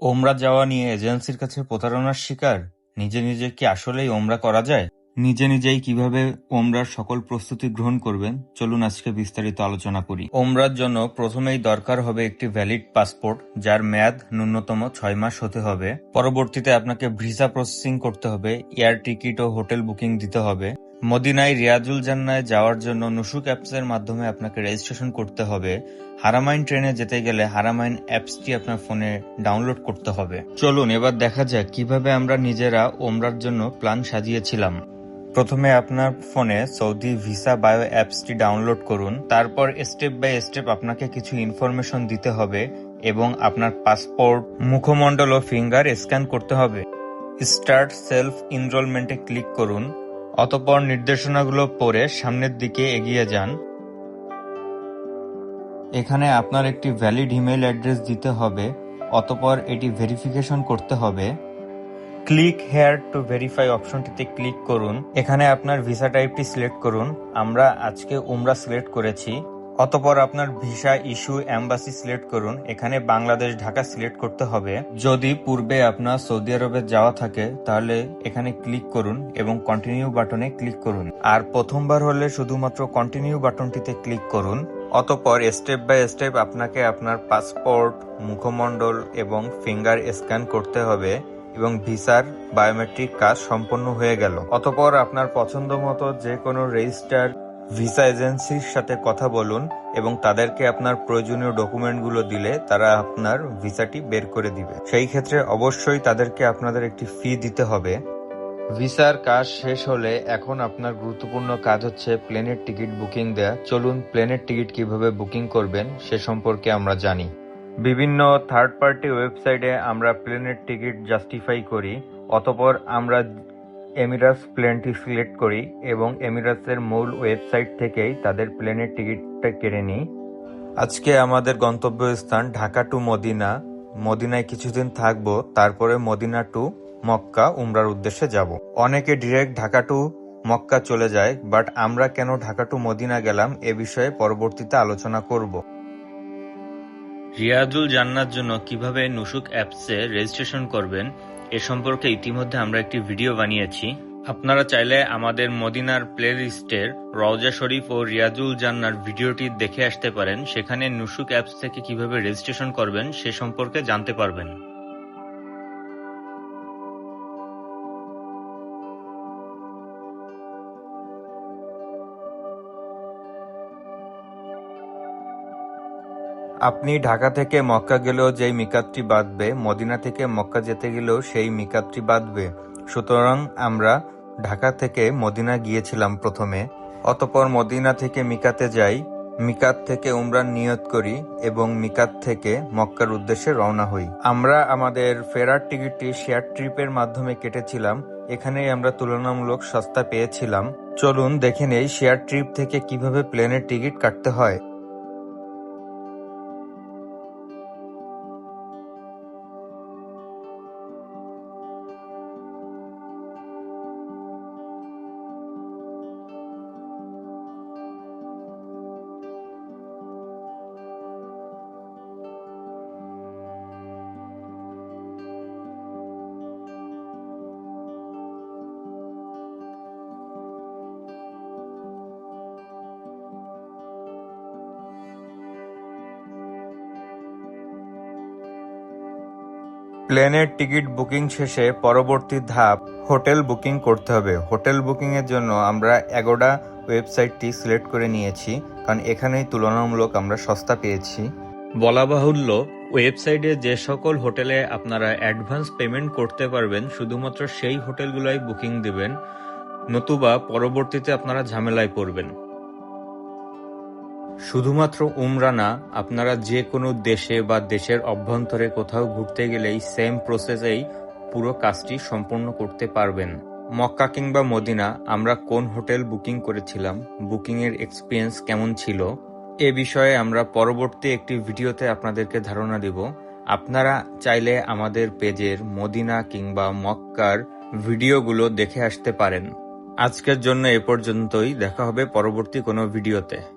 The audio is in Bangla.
ওমরা যাওয়া নিয়ে এজেন্সির কাছে প্রতারণার শিকার? নিজে নিজে কি আসলেই ওমরা করা যায়? নিজে নিজেই কীভাবে ওমরার সকল প্রস্তুতি গ্রহণ করবেন? চলুন আজকে বিস্তারিত আলোচনা করি। ওমরার জন্য প্রথমেই দরকার হবে একটি ভ্যালিড পাসপোর্ট যার মেয়াদ ন্যূনতম ছয় মাস হতে হবে। পরবর্তীতে আপনাকে ভিসা প্রসেসিং করতে হবে এয়ার টিকিট ও হোটেল বুকিং দিতে হবে। মদিনায় রিয়াজুল জান্নায় যাওয়ার জন্য নুসুক অ্যাপসের মাধ্যমে আপনাকে রেজিস্ট্রেশন করতে হবে। হারামাইন ট্রেনে যেতে গেলে হারামাইন অ্যাপসটি আপনার ফোনে ডাউনলোড করতে হবে। চলুন, এবার দেখা যাক কীভাবে আমরা নিজেরা ওমরার জন্য প্ল্যান সাজিয়েছিলাম। প্রথমে আপনার ফোনে সৌদি ভিসা বায়ো অ্যাপসটি ডাউনলোড করুন। তারপর স্টেপ বাই স্টেপ আপনাকে কিছু ইনফরমেশন দিতে হবে এবং আপনার পাসপোর্ট, মুখমণ্ডল ও ফিঙ্গার স্ক্যান করতে হবে। স্টার্ট সেলফ ইনরোলমেন্টে ক্লিক করুন। অতঃপর নির্দেশনাগুলো পড়ে সামনের দিকে এগিয়ে যান। এখানে আপনার একটি ভ্যালিড ইমেল অ্যাড্রেস দিতে হবে, অতপর এটি ভেরিফিকেশন করতে হবে। ক্লিক হেয়ার টু ভেরিফাই অপশনটিতে ক্লিক করুন। এখানে আপনার ভিসা টাইপটি সিলেক্ট করুন। আমরা আজকে উমরা সিলেক্ট করেছি। অতঃপর আপনার ভিসা ইস্যু অ্যাম্বাসি সিলেক্ট করুন। এখানে বাংলাদেশ, ঢাকা সিলেক্ট করতে হবে। যদি পূর্বে আপনার সৌদি আরবে যাওয়া থাকে, তাহলে এখানে ক্লিক করুন এবং কন্টিনিউ বাটনে ক্লিক করুন। আর প্রথমবার হলে শুধুমাত্র কন্টিনিউ বাটনটিতে ক্লিক করুন। অতপর স্টেপ বাই স্টেপ আপনাকে আপনার পাসপোর্ট মুখমণ্ডল এবং ফিঙ্গার স্ক্যান করতে হবে এবং ভিসার বায়োমেট্রিক কাজ সম্পন্ন হয়ে গেল। অতপর আপনার পছন্দ মতো যে কোনো রেজিস্টার ভিসা এজেন্সির সাথে কথা বলুন এবং তাদেরকে আপনার প্রয়োজনীয় ডকুমেন্টগুলো দিলে তারা আপনার ভিসাটি বের করে দিবে। সেই ক্ষেত্রে অবশ্যই তাদেরকে আপনাদের একটি ফি দিতে হবে। ভিসার কাজ শেষ হলে এখন আপনার গুরুত্বপূর্ণ কাজ হচ্ছে প্লেনের টিকিট বুকিং দেয়া। চলুন প্লেনের টিকিট কীভাবে বুকিং করবেন সে সম্পর্কে আমরা জানি। বিভিন্ন থার্ড পার্টি ওয়েবসাইটে আমরা প্লেনের টিকিট জাস্টিফাই করি, অতপর আমরা এমিরাস প্লেনটি সিলেক্ট করি এবং এমিরাসের মূল ওয়েবসাইট থেকেই তাদের প্লেনের টিকিটটা কেড়ে নিই। আজকে আমাদের গন্তব্যস্থান ঢাকা টু মদিনা। মদিনায় কিছুদিন থাকব, তারপরে মদিনা টু মক্কা উমরার উদ্দেশ্যে যাব। অনেকে ডিরেক্ট ঢাকা টু মক্কা চলে যায় বাট আমরা কেন ঢাকা টু মদিনা গেলাম এ বিষয়ে পরবর্তীতে আলোচনা করব। রিয়াজুল জান্নার জন্য কীভাবে নুসুক অ্যাপসে রেজিস্ট্রেশন করবেন, এ সম্পর্কে ইতিমধ্যে আমরা একটি ভিডিও বানিয়েছি। আপনারা চাইলে আমাদের মদিনার প্লে লিস্টের রওজা শরীফ ও রিয়াজুল জান্নার ভিডিওটি দেখে আসতে পারেন। সেখানে নুসুক অ্যাপস থেকে কীভাবে রেজিস্ট্রেশন করবেন, সে সম্পর্কে জানতে পারবেন। আপনি ঢাকা থেকে মক্কা গেলেও যেই মিকাতটি বাঁধবে, মদিনা থেকে মক্কা যেতে গেলেও সেই মিকাতটি বাঁধবে। সুতরাং আমরা ঢাকা থেকে মদিনা গিয়েছিলাম প্রথমে। অতপর মদিনা থেকে মিকাতে যাই। মিকাত থেকে উমরান নিয়ত করি এবং মিকাত থেকে মক্কার উদ্দেশ্যে রওনা হই। আমরা আমাদের ফেরার টিকিটটি শেয়ার ট্রিপের মাধ্যমে কেটেছিলাম। এখানেই আমরা তুলনামূলক সস্তা পেয়েছিলাম। চলুন দেখে নেই শেয়ার ট্রিপ থেকে কীভাবে প্লেনের টিকিট কাটতে হয়। প্লেনের টিকিট বুকিং শেষে পরবর্তী ধাপ হোটেল বুকিং করতে হবে। হোটেল বুকিং এর জন্য আমরা এগোডা ওয়েবসাইটটি সিলেক্ট করে নিয়েছি, কারণ এখানেই তুলনামূলক আমরা সস্তা পেয়েছি। বলা বাহুল্য ওয়েবসাইটে যে সকল হোটেলে আপনারা অ্যাডভান্স পেমেন্ট করতে পারবেন, শুধুমাত্র সেই হোটেলগুলোই বুকিং দিবেন। নতুবা পরবর্তীতে আপনারা ঝামেলায় পড়বেন। শুধুমাত্র উমরা না, আপনারা যে কোনো দেশে বা দেশের অভ্যন্তরে কোথাও ঘুরতে গেলেই সেম প্রসেসেই পুরো কাজটি সম্পূর্ণ করতে পারবেন। মক্কা কিংবা মদিনা, আমরা কোন হোটেল বুকিং করেছিলাম, বুকিংয়ের এক্সপিরিয়েন্স কেমন ছিল, এ বিষয়ে আমরা পরবর্তী একটি ভিডিওতে আপনাদেরকে ধারণা দেব। আপনারা চাইলে আমাদের পেজের মদিনা কিংবা মক্কার ভিডিওগুলো দেখে আসতে পারেন। আজকের জন্য এ পর্যন্তই, দেখা হবে পরবর্তী কোনো ভিডিওতে।